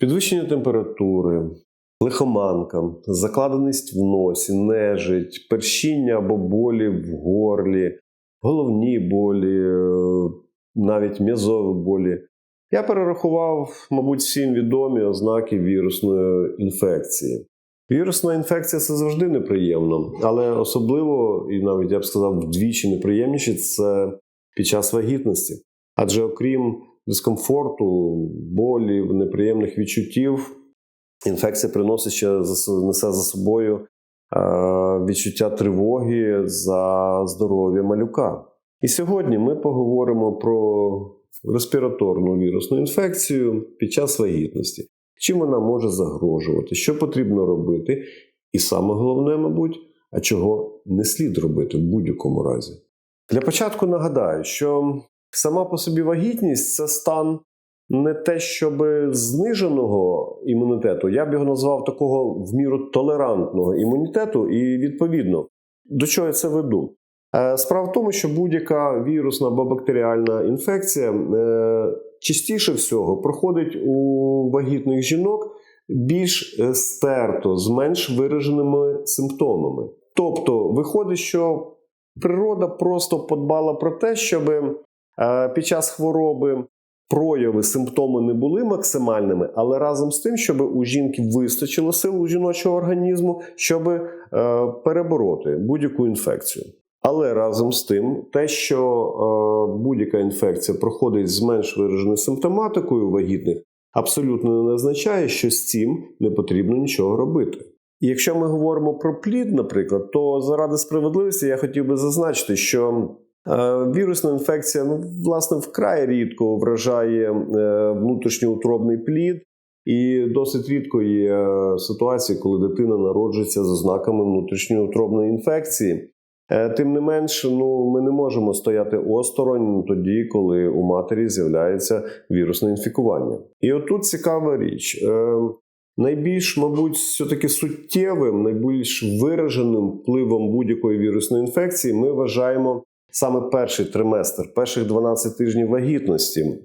підвищення температури, лихоманка, закладеність в носі, нежить, першіння або болі в горлі, головні болі, е, навіть м'язові болі. Я перерахував, мабуть, всім відомі ознаки вірусної інфекції. Вірусна інфекція це завжди неприємно, але особливо, і навіть я б сказав, вдвічі неприємніше це під час вагітності. Адже окрім дискомфорту, болів, неприємних відчуттів, інфекція приносить ще несе за собою е, відчуття тривоги за здоров'я малюка. І сьогодні ми поговоримо про респіраторну вірусну інфекцію під час вагітності. Чим вона може загрожувати, що потрібно робити, і саме головне, мабуть, а чого не слід робити в будь-якому разі. Для початку нагадаю, що сама по собі вагітність це стан не те, щоб зниженого імунітету, я б його назвав такого в міру толерантного імунітету, і відповідно до чого я це веду. Е, Справа в тому, що будь-яка вірусна або бактеріальна інфекція е, частіше всього проходить у вагітних жінок більш е, стерто, з менш вираженими симптомами. Тобто, виходить, що природа просто подбала про те, щоб під час хвороби прояви, симптоми не були максимальними, але разом з тим, щоб у жінки вистачило сил у жіночого організму, щоб е, перебороти будь-яку інфекцію. Але разом з тим, те, що е, будь-яка інфекція проходить з менш вираженою симптоматикою вагітних, абсолютно не означає, що з цим не потрібно нічого робити. І якщо ми говоримо про плід, наприклад, то заради справедливості я хотів би зазначити, що е, вірусна інфекція ну, власне вкрай рідко вражає е, внутрішньоутробний плід. І досить рідко є е, ситуації, коли дитина народжується з ознаками внутрішньоутробної інфекції. Е, Тим не менш, ну ми не можемо стояти осторонь тоді, коли у матері з'являється вірусне інфікування. І отут цікава річ. Е, Найбільш, мабуть, все-таки суттєвим, найбільш вираженим впливом будь-якої вірусної інфекції ми вважаємо саме перший триместр, перших 12 тижнів вагітності.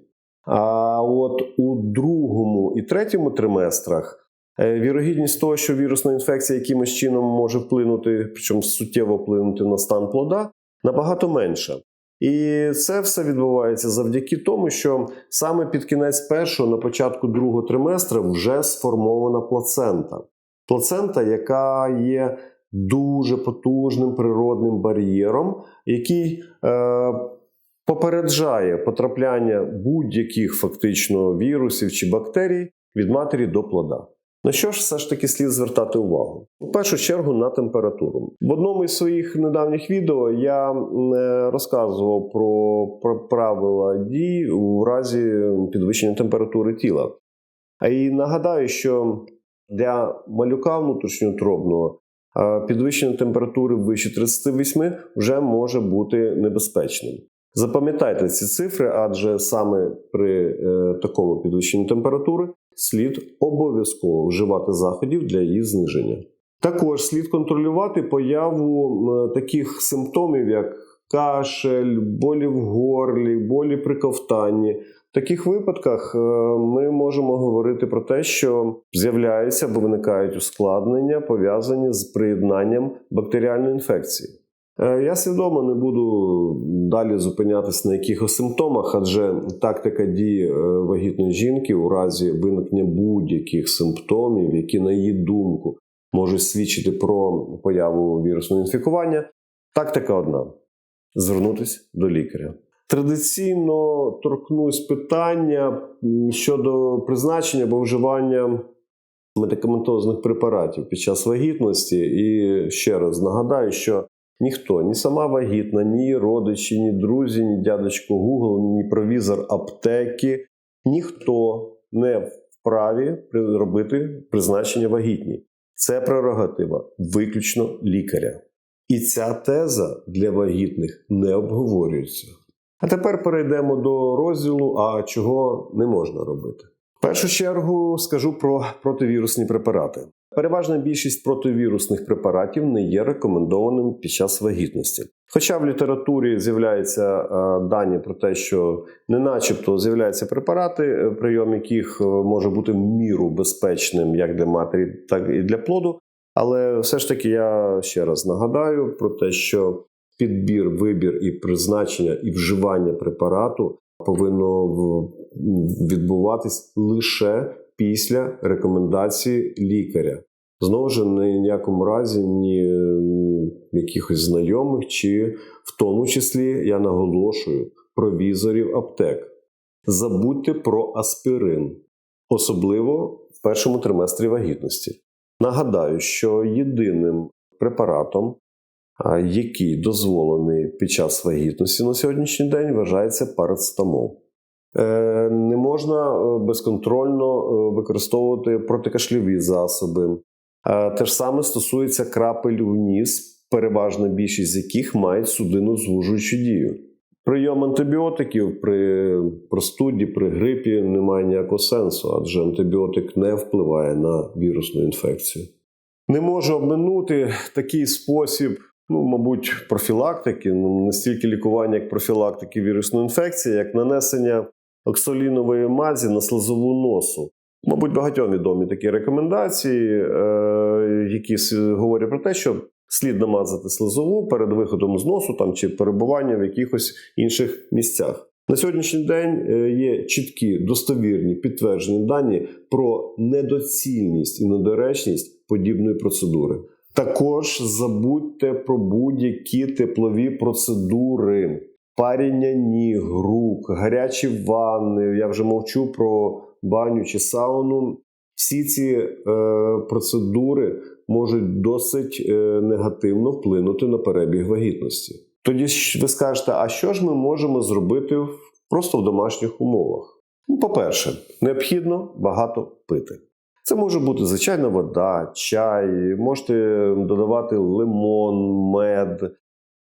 А от у другому і третьому триместрах Е, Вірогідність того, що вірусна інфекція якимось чином може вплинути, причому суттєво вплинути на стан плода, набагато менша. І це все відбувається завдяки тому, що саме під кінець першого, на початку другого триместра вже сформована плацента. Плацента, яка є дуже потужним природним бар'єром, який е, попереджає потрапляння будь-яких фактично вірусів чи бактерій від матері до плода. На що ж все ж таки слід звертати увагу? У першу чергу на температуру. В одному із своїх недавніх відео я е, розказував про, про правила дій у разі підвищення температури тіла. А і нагадаю, що для малюка внутрішньоутробного е, підвищення температури вище 38 вже може бути небезпечним. Запам'ятайте ці цифри, адже саме при е, такому підвищенні температури слід обов'язково вживати заходів для її зниження. Також слід контролювати появу м, таких симптомів, як кашель, болі в горлі, болі при ковтанні. Таких випадках е, ми можемо говорити про те, що з'являються або виникають ускладнення, пов'язані з приєднанням бактеріальної інфекції. Е, Я свідомо не буду далі зупинятися на якихось симптомах, адже тактика дії е, вагітної жінки у разі виникнення будь-яких симптомів, які, на її думку, можуть свідчити про появу вірусного інфікування. Тактика одна: звернутися до лікаря. Традиційно торкнусь питання щодо призначення або вживання медикаментозних препаратів під час вагітності. І ще раз нагадаю, що ніхто, ні сама вагітна, ні родичі, ні друзі, ні дядечко Google, ні провізор аптеки, ніхто не вправі робити призначення вагітні. Це прерогатива виключно лікаря. І ця теза для вагітних не обговорюється. А тепер перейдемо до розділу, а чого не можна робити. В першу чергу скажу про противірусні препарати. Переважна більшість противірусних препаратів не є рекомендованими під час вагітності. Хоча в літературі з'являються е, дані про те, що не начебто з'являються препарати, е, прийом яких е, може бути міру безпечним як для матері, так і для плоду. Але все ж таки я ще раз нагадаю про те, що підбір, вибір і призначення і вживання препарату повинно відбуватись лише після рекомендації лікаря. Знову ж ні в ніякому разі ні якихось знайомих, чи в тому числі я наголошую провізорів аптек. Забудьте про аспирин, особливо в першому триместрі вагітності. Нагадаю, що єдиним препаратом, який дозволений під час вагітності на сьогоднішній день, вважається парацетамол. Е, Не можна е, безконтрольно е, використовувати протикашльові засоби. Те ж саме стосується крапель в ніс, переважна більшість з яких мають судину звужуючу дію. Прийом антибіотиків при простуді, при грипі не має ніякого сенсу, адже антибіотик не впливає на вірусну інфекцію. Не можу обминути такий спосіб, ну, мабуть, профілактики, ну, не лікування, як профілактики вірусної інфекції, як нанесення оксалінової мазі на слизову носу. Мабуть, багатьом відомі такі рекомендації, е, які говорять про те, що слід намазати слизову перед виходом з носу там, чи перебуванням в якихось інших місцях. На сьогоднішній день е, є чіткі достовірні підтверджені дані про недоцільність і недоречність подібної процедури. Також забудьте про будь-які теплові процедури, паріння ніг, рук, гарячі ванни. Я вже мовчу про баню чи сауну. Всі ці е, процедури можуть досить е, негативно вплинути на перебіг вагітності. Тоді ви скажете, а що ж ми можемо зробити просто в домашніх умовах? Ну, по-перше, необхідно багато пити. Це може бути звичайна вода, чай, можете додавати лимон, мед.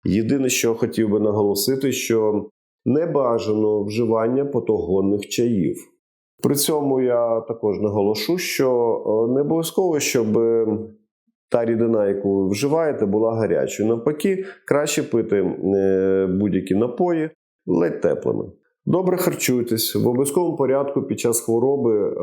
Єдине, що хотів би наголосити, що не бажано вживання потогонних чаїв. При цьому я також наголошу, що е, не обов'язково, щоб е, та рідина, яку ви вживаєте, була гарячою. Навпаки, краще пити е, будь-які напої ледь теплими. Добре харчуйтесь в обов'язковому порядку під час хвороби е,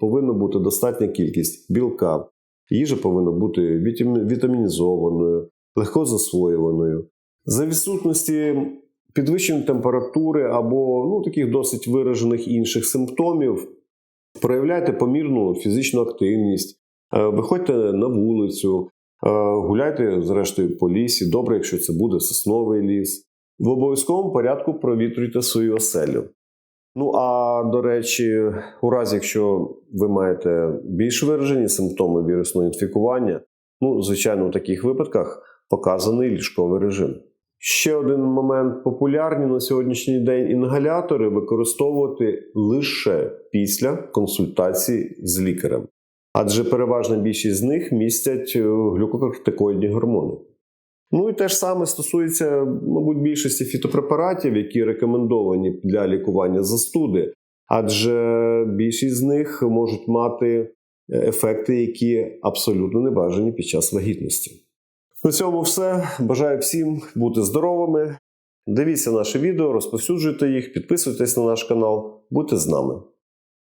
повинна бути достатня кількість білка. Їжа повинна бути вітамінізованою, легко засвоюваною. За відсутності підвищеної температури або ну, таких досить виражених інших симптомів, проявляйте помірну фізичну активність, е, виходьте на вулицю, е, гуляйте, зрештою, по лісі. Добре, якщо це буде сосновий ліс. В обов'язковому порядку провітрюйте свою оселю. Ну а до речі, у разі, якщо ви маєте більш виражені симптоми вірусного інфікування, ну, звичайно, у таких випадках показаний ліжковий режим. Ще один момент: популярні на сьогоднішній день інгалятори використовувати лише після консультації з лікарем, адже переважна більшість з них містять е, глюкокортикоїдні гормони. Ну і те ж саме стосується, мабуть, більшості фітопрепаратів, які рекомендовані для лікування застуди, адже більшість з них можуть мати е, ефекти, які абсолютно не бажані під час вагітності. На цьому все. Бажаю всім бути здоровими. Дивіться наше відео, розповсюджуйте їх, підписуйтесь на наш канал, будьте з нами.